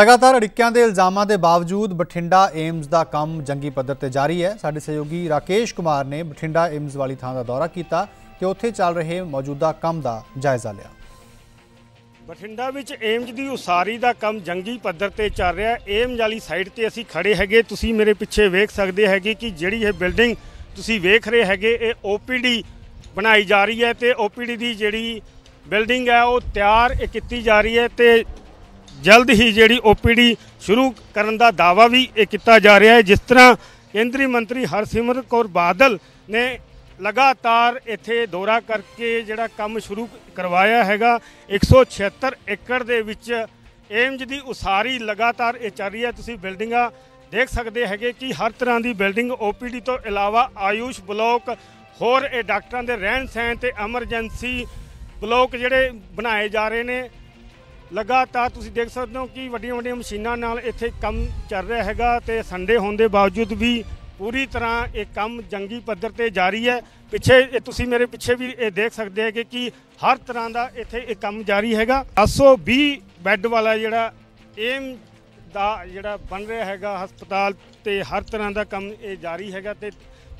ਲਗਾਤਾਰ ਅੜਿੱਕਿਆਂ ਦੇ ਇਲਜ਼ਾਮਾਂ ਦੇ ਬਾਵਜੂਦ ਬਠਿੰਡਾ ਏਮਜ਼ ਦਾ ਕੰਮ ਜੰਗੀ ਪੱਧਰ ਤੇ ਜਾਰੀ ਹੈ। ਸਾਡੇ ਸਹਿਯੋਗੀ ਰਾਕੇਸ਼ ਕੁਮਾਰ ਨੇ ਬਠਿੰਡਾ ਏਮਜ਼ ਵਾਲੀ ਥਾਂ ਦਾ ਦੌਰਾ ਕੀਤਾ ਤੇ ਉੱਥੇ ਚੱਲ ਰਹੇ ਮੌਜੂਦਾ ਕੰਮ ਦਾ ਜਾਇਜ਼ਾ ਲਿਆ। ਬਠਿੰਡਾ ਵਿੱਚ ਏਮਜ ਦੀ ਉਸਾਰੀ ਦਾ ਕੰਮ ਜੰਗੀ ਪੱਧਰ ਤੇ ਚੱਲ ਰਿਹਾ ਹੈ। ਏਮਜ ਵਾਲੀ ਸਾਈਡ ਤੇ ਅਸੀਂ ਖੜੇ ਹੈਗੇ। ਤੁਸੀਂ ਮੇਰੇ ਪਿੱਛੇ ਵੇਖ ਸਕਦੇ ਹੈਗੇ ਕਿ ਜਿਹੜੀ ਇਹ ਬਿਲਡਿੰਗ ਤੁਸੀਂ ਵੇਖ ਰਹੇ ਹੈਗੇ, ਇਹ ਓਪੀਡੀ ਬਣਾਈ ਜਾ ਰਹੀ ਹੈ ਤੇ ਓਪੀਡੀ ਦੀ ਜਿਹੜੀ ਬਿਲਡਿੰਗ ਹੈ, ਉਹ ਤਿਆਰ ਇਹ ਕੀਤੀ ਜਾ ਰਹੀ ਹੈ ਤੇ ਜਲਦ ਹੀ ਜਿਹੜੀ ਓਪੀਡੀ ਸ਼ੁਰੂ ਕਰਨ ਦਾ ਦਾਵਾ ਵੀ ਇਹ ਕੀਤਾ ਜਾ ਰਿਹਾ ਹੈ, ਜਿਸ ਤਰ੍ਹਾਂ ਕੇਂਦਰੀ ਮੰਤਰੀ ਹਰਸਿਮਰਤ ਕੌਰ ਬਾਦਲ ਨੇ ਲਗਾਤਾਰ ਇੱਥੇ ਦੌਰਾ ਕਰਕੇ ਜਿਹੜਾ ਕੰਮ ਸ਼ੁਰੂ ਕਰਵਾਇਆ ਹੈਗਾ। 176 ਏਕੜ ਦੇ ਵਿੱਚ ਏਮਜ ਦੀ ਉਸਾਰੀ ਲਗਾਤਾਰ ਇਹ ਚੱਲ ਰਹੀ ਹੈ। ਤੁਸੀਂ ਬਿਲਡਿੰਗਾਂ ਦੇਖ ਸਕਦੇ ਹੈਗੇ ਕਿ ਹਰ ਤਰ੍ਹਾਂ ਦੀ ਬਿਲਡਿੰਗ ਓਪੀਡੀ ਤੋਂ ਇਲਾਵਾ ਆਯੂਸ਼ ਬਲਾਕ, ਹੋਰ ਇਹ ਡਾਕਟਰਾਂ ਦੇ ਰਹਿਣ ਸਹਿਣ ਤੇ ਐਮਰਜੈਂਸੀ ਬਲਾਕ ਜਿਹੜੇ ਬਣਾਏ ਜਾ ਰਹੇ ਨੇ। ਲਗਾਤਾਰ ਤੁਸੀਂ ਦੇਖ ਸਕਦੇ ਹੋ ਕਿ ਵੱਡੀਆਂ ਵੱਡੀਆਂ ਮਸ਼ੀਨਾਂ ਨਾਲ ਇੱਥੇ ਕੰਮ ਚੱਲ ਰਿਹਾ ਹੈਗਾ ਤੇ ਸੰਡੇ ਹੋਣ ਦੇ ਬਾਵਜੂਦ ਵੀ ਪੂਰੀ ਤਰ੍ਹਾਂ ਇਹ ਕੰਮ ਜੰਗੀ ਪੱਧਰ ਤੇ ਜਾਰੀ ਹੈ। ਪਿੱਛੇ ਇਹ ਤੁਸੀਂ ਮੇਰੇ ਪਿੱਛੇ ਵੀ ਇਹ ਦੇਖ ਸਕਦੇ ਹੈਗੇ ਕਿ ਹਰ ਤਰ੍ਹਾਂ ਦਾ ਇੱਥੇ ਇਹ ਕੰਮ ਜਾਰੀ ਹੈਗਾ। 820 ਬੈੱਡ ਵਾਲਾ ਜਿਹੜਾ ਏਮ ਦਾ ਜਿਹੜਾ ਬਣ ਰਿਹਾ ਹੈਗਾ ਹਸਪਤਾਲ ਤੇ ਹਰ ਤਰ੍ਹਾਂ ਦਾ ਕੰਮ ਇਹ ਜਾਰੀ ਹੈਗਾ ਤੇ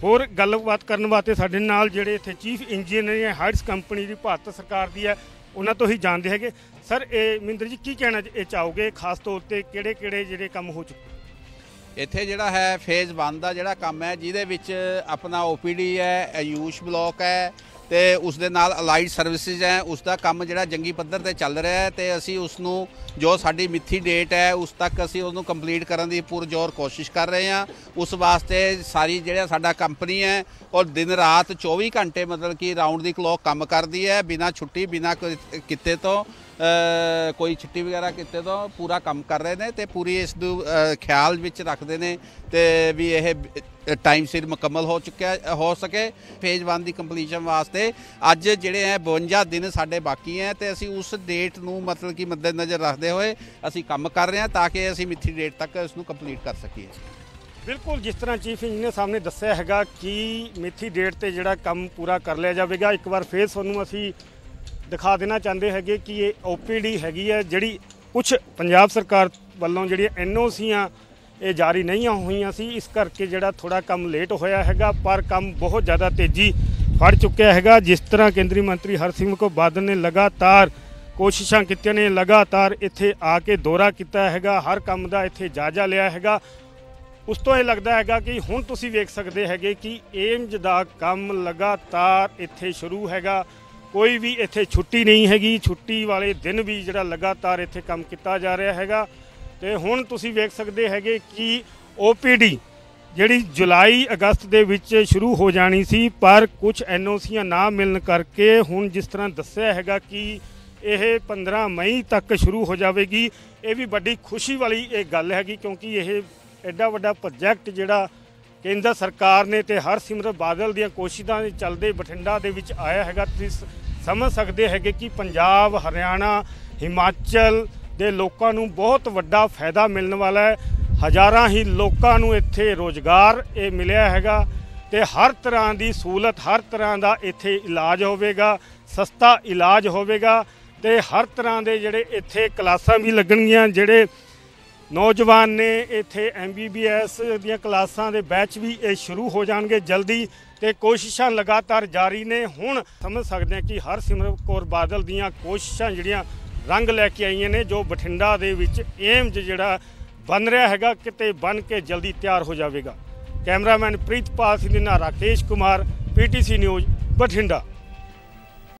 ਹੋਰ ਗੱਲਬਾਤ ਕਰਨ ਵਾਸਤੇ ਸਾਡੇ ਨਾਲ ਜਿਹੜੇ ਇੱਥੇ ਚੀਫ ਇੰਜੀਨੀਅਰ ਹੈ ਹਾਈਟਸ ਕੰਪਨੀ ਦੀ, ਭਾਰਤ ਸਰਕਾਰ ਦੀ ਹੈ ਉਹਨਾਂ ਤੋਂ ਹੀ ਜਾਣਦੇ ਹੈਗੇ। ਸਰ, ਇਹ ਮਹਿੰਦਰ ਜੀ, ਕੀ ਕਹਿਣਾ ਇਹ ਚਾਹੋਗੇ? ਖਾਸ ਤੌਰ ਤੇ ਕਿਹੜੇ ਕਿਹੜੇ ਜਿਹੜੇ ਕੰਮ ਹੋ ਚੁੱਕੇ? ਇੱਥੇ ਜਿਹੜਾ ਹੈ ਫੇਜ਼ 1 ਦਾ ਜਿਹੜਾ ਕੰਮ ਹੈ, ਜਿਹਦੇ ਵਿੱਚ ਆਪਣਾ ਓਪੀਡੀ ਹੈ, ਆਯੂਸ਼ ਬਲਾਕ ਹੈ ਤੇ ਉਸ ਦੇ ਨਾਲ ਅਲਾਈਡ ਸਰਵਿਸਿਜ਼ ਹੈ ਉਸ ਦਾ ਕੰਮ ਜਿਹੜਾ ਜੰਗੀ ਪੱਧਰ ਤੇ ਚੱਲ ਰਿਹਾ ਹੈ ਤੇ ਅਸੀਂ ਉਸ ਨੂੰ ਜੋ ਸਾਡੀ ਮਿੱਥੀ ਡੇਟ ਹੈ, ਉਸ ਤੱਕ ਅਸੀਂ ਉਹਨੂੰ ਕੰਪਲੀਟ ਕਰਨ ਦੀ ਪੁਰਜੋਰ ਕੋਸ਼ਿਸ਼ ਕਰ ਰਹੇ ਹਾਂ। ਉਸ ਵਾਸਤੇ ਸਾਰੀ ਜਿਹੜਾ ਸਾਡਾ ਕੰਪਨੀ ਹੈ ਔਰ ਦਿਨ ਰਾਤ 24 ਘੰਟੇ ਮਤਲਬ ਕਿ ਰਾਉਂਡ ਦੀ ਕਲੋਕ ਕੰਮ ਕਰਦੀ ਹੈ, ਬਿਨਾ ਛੁੱਟੀ, ਬਿਨਾ ਕਿਤੇ ਤੋਂ। ਕੋਈ ਛੁੱਟੀ ਵਗੈਰਾ ਕਿਤੇ ਤੋਂ ਪੂਰਾ ਕੰਮ ਕਰ ਰਹੇ ਨੇ ਤੇ ਪੂਰੀ ਇਸ ਨੂੰ ਖਿਆਲ ਵਿੱਚ ਰੱਖਦੇ ਨੇ ਤੇ ਵੀ ਇਹ ਟਾਈਮ ਸਿਰ ਮੁਕੰਮਲ ਹੋ ਚੁੱਕਿਆ, ਹੋ ਸਕੇ ਫੇਜ਼ 1 ਦੀ ਕੰਪਲੀਸ਼ਨ ਵਾਸਤੇ। ਅੱਜ ਜਿਹੜੇ ਹੈ 52 ਦਿਨ ਸਾਡੇ ਬਾਕੀ ਹੈ ਤੇ ਅਸੀਂ ਉਸ ਡੇਟ ਨੂੰ ਮਤਲਬ ਕਿ ਮੱਦੇਨਜ਼ਰ ਰੱਖਦੇ ਹੋਏ ਅਸੀਂ ਕੰਮ ਕਰ ਰਹੇ ਹਾਂ ਤਾਂ ਕਿ ਅਸੀਂ ਮਿੱਥੀ ਡੇਟ ਤੱਕ ਇਸ ਨੂੰ ਕੰਪਲੀਟ ਕਰ ਸਕੀਏ। ਬਿਲਕੁਲ, ਜਿਸ ਤਰ੍ਹਾਂ ਚੀਫ ਇੰਜੀਨੀਅਰ ਸਾਹਿਬ ਨੇ ਦੱਸਿਆ ਹੈਗਾ ਕਿ ਮਿੱਥੀ ਡੇਟ ਤੇ ਜਿਹੜਾ ਕੰਮ ਪੂਰਾ ਕਰ ਲਿਆ ਜਾਵੇਗਾ, ਇੱਕ ਵਾਰ ਫੇਰ ਤੁਹਾਨੂੰ ਅਸੀਂ ਦਿਖਾ ਦੇਣਾ ਚਾਹੁੰਦੇ ਹੈਗੇ ਕਿ ਇਹ ਓਪੀਡੀ ਹੈਗੀ ਹੈ, ਜਿਹੜੀ ਕੁਝ ਪੰਜਾਬ ਸਰਕਾਰ ਵੱਲੋਂ ਜਿਹੜੀਆਂ ਐਨਓਸੀਆਂ ਇਹ ਜਾਰੀ ਨਹੀਂ ਹੋਈਆਂ ਸੀ, ਇਸ ਕਰਕੇ ਜਿਹੜਾ ਥੋੜਾ ਕੰਮ ਲੇਟ ਹੋਇਆ ਹੈਗਾ, ਪਰ ਕੰਮ ਬਹੁਤ ਜ਼ਿਆਦਾ ਤੇਜ਼ੀ ਫੜ ਚੁੱਕਿਆ ਹੈਗਾ। ਜਿਸ ਤਰ੍ਹਾਂ ਕੇਂਦਰੀ ਮੰਤਰੀ ਹਰਸਿਮਰਤ ਕੌਰ ਬਾਦਲ ਨੇ ਲਗਾਤਾਰ ਕੋਸ਼ਿਸ਼ਾਂ ਕੀਤੀਆਂ ਨੇ, ਲਗਾਤਾਰ ਇੱਥੇ ਆ ਕੇ ਦੌਰਾ ਕੀਤਾ ਹੈਗਾ, ਹਰ ਕੰਮ ਦਾ ਇੱਥੇ ਜਾਇਜ਼ਾ ਲਿਆ ਹੈਗਾ। ਉਸ ਤੋਂ ਇਹ ਲੱਗਦਾ ਹੈਗਾ ਕਿ ਹੁਣ ਤੁਸੀਂ ਵੇਖ ਸਕਦੇ ਹੈਗੇ ਕਿ ਏਮਜ ਦਾ ਕੰਮ ਲਗਾਤਾਰ ਇੱਥੇ ਸ਼ੁਰੂ ਹੈਗਾ। ਕੋਈ ਵੀ ਇੱਥੇ ਛੁੱਟੀ ਨਹੀਂ ਹੈਗੀ। ਛੁੱਟੀ ਵਾਲੇ ਦਿਨ ਵੀ ਜਿਹੜਾ ਲਗਾਤਾਰ ਇੱਥੇ ਕੰਮ ਕੀਤਾ ਜਾ ਰਿਹਾ ਹੈਗਾ। ਤੇ ਹੁਣ ਤੁਸੀਂ ਵੇਖ ਸਕਦੇ ਹੈਗੇ ਕਿ OPD ਜਿਹੜੀ ਜੁਲਾਈ, ਅਗਸਤ ਦੇ ਵਿੱਚ ਸ਼ੁਰੂ ਹੋ ਜਾਣੀ ਸੀ, ਪਰ ਕੁਝ ਐਨਓਸੀਆਂ ਨਾ ਮਿਲਣ ਕਰਕੇ ਹੁਣ ਜਿਸ ਤਰ੍ਹਾਂ ਦੱਸਿਆ ਹੈਗਾ ਕਿ ਇਹ 15 ਮਈ ਤੱਕ ਸ਼ੁਰੂ ਹੋ ਜਾਵੇਗੀ, ਇਹ ਵੀ ਵੱਡੀ ਖੁਸ਼ੀ ਵਾਲੀ ਇਹ ਗੱਲ ਹੈਗੀ ਕਿਉਂਕਿ ਇਹ ਐਡਾ ਵੱਡਾ ਪ੍ਰੋਜੈਕਟ ਜਿਹੜਾ ਕੇਂਦਰ ਸਰਕਾਰ ਨੇ ਤੇ ਹਰਸਿਮਰਤ ਬਾਦਲ ਦੀਆਂ ਕੋਸ਼ਿਸ਼ਾਂ ਦੇ ਚੱਲਦੇ ਬਠਿੰਡਾ ਦੇ ਵਿੱਚ ਆਇਆ ਹੈਗਾ, ਤੁਸੀਂ ਸਮਝ ਸਕਦੇ ਹੈਗੇ ਕਿ ਪੰਜਾਬ, ਹਰਿਆਣਾ, ਹਿਮਾਚਲ ਦੇ ਲੋਕਾਂ ਨੂੰ ਬਹੁਤ ਵੱਡਾ ਫਾਇਦਾ ਮਿਲਣ ਵਾਲਾ ਹੈ। ਹਜ਼ਾਰਾਂ ਹੀ ਲੋਕਾਂ ਨੂੰ ਇੱਥੇ ਰੋਜ਼ਗਾਰ ਇਹ ਮਿਲਿਆ ਹੈਗਾ ਤੇ ਹਰ ਤਰ੍ਹਾਂ ਦੀ ਸਹੂਲਤ, ਹਰ ਤਰ੍ਹਾਂ ਦਾ ਇੱਥੇ ਇਲਾਜ ਹੋਵੇਗਾ, ਸਸਤਾ ਇਲਾਜ ਹੋਵੇਗਾ ਤੇ ਹਰ ਤਰ੍ਹਾਂ ਦੇ ਜਿਹੜੇ ਇੱਥੇ ਕਲਾਸਾਂ ਵੀ ਲੱਗਣਗੀਆਂ, ਜਿਹੜੇ ਨੌਜਵਾਨ ਨੇ ਇੱਥੇ ਐਮਬੀਬੀਐਸ ਦੀਆਂ ਕਲਾਸਾਂ ਦੇ ਬੈਚ ਵੀ ਇਹ ਸ਼ੁਰੂ ਹੋ ਜਾਣਗੇ ਜਲਦੀ ਤੇ ਕੋਸ਼ਿਸ਼ਾਂ ਲਗਾਤਾਰ ਜਾਰੀ ਨੇ। ਹੁਣ ਸਮਝ ਸਕਦੇ ਹਾਂ ਕਿ ਹਰਸਿਮਰਤ ਕੌਰ ਬਾਦਲ ਦੀਆਂ ਕੋਸ਼ਿਸ਼ਾਂ ਜਿਹੜੀਆਂ ਰੰਗ ਲੈ ਕੇ ਆਈਆਂ ਨੇ, ਜੋ ਬਠਿੰਡਾ ਦੇ ਵਿੱਚ ਏਮਜ ਜਿਹੜਾ ਬਣ ਰਿਹਾ ਹੈਗਾ, ਕਿਤੇ ਬਣ ਕੇ ਜਲਦੀ ਤਿਆਰ ਹੋ ਜਾਵੇਗਾ। ਕੈਮਰਾਮੈਨ ਪ੍ਰੀਤਪਾਲ ਸਿੰਘ ਦੇ ਨਾਲ ਰਾਕੇਸ਼ ਕੁਮਾਰ ਪੀਟੀਸੀ ਨਿਊਜ਼ ਬਠਿੰਡਾ।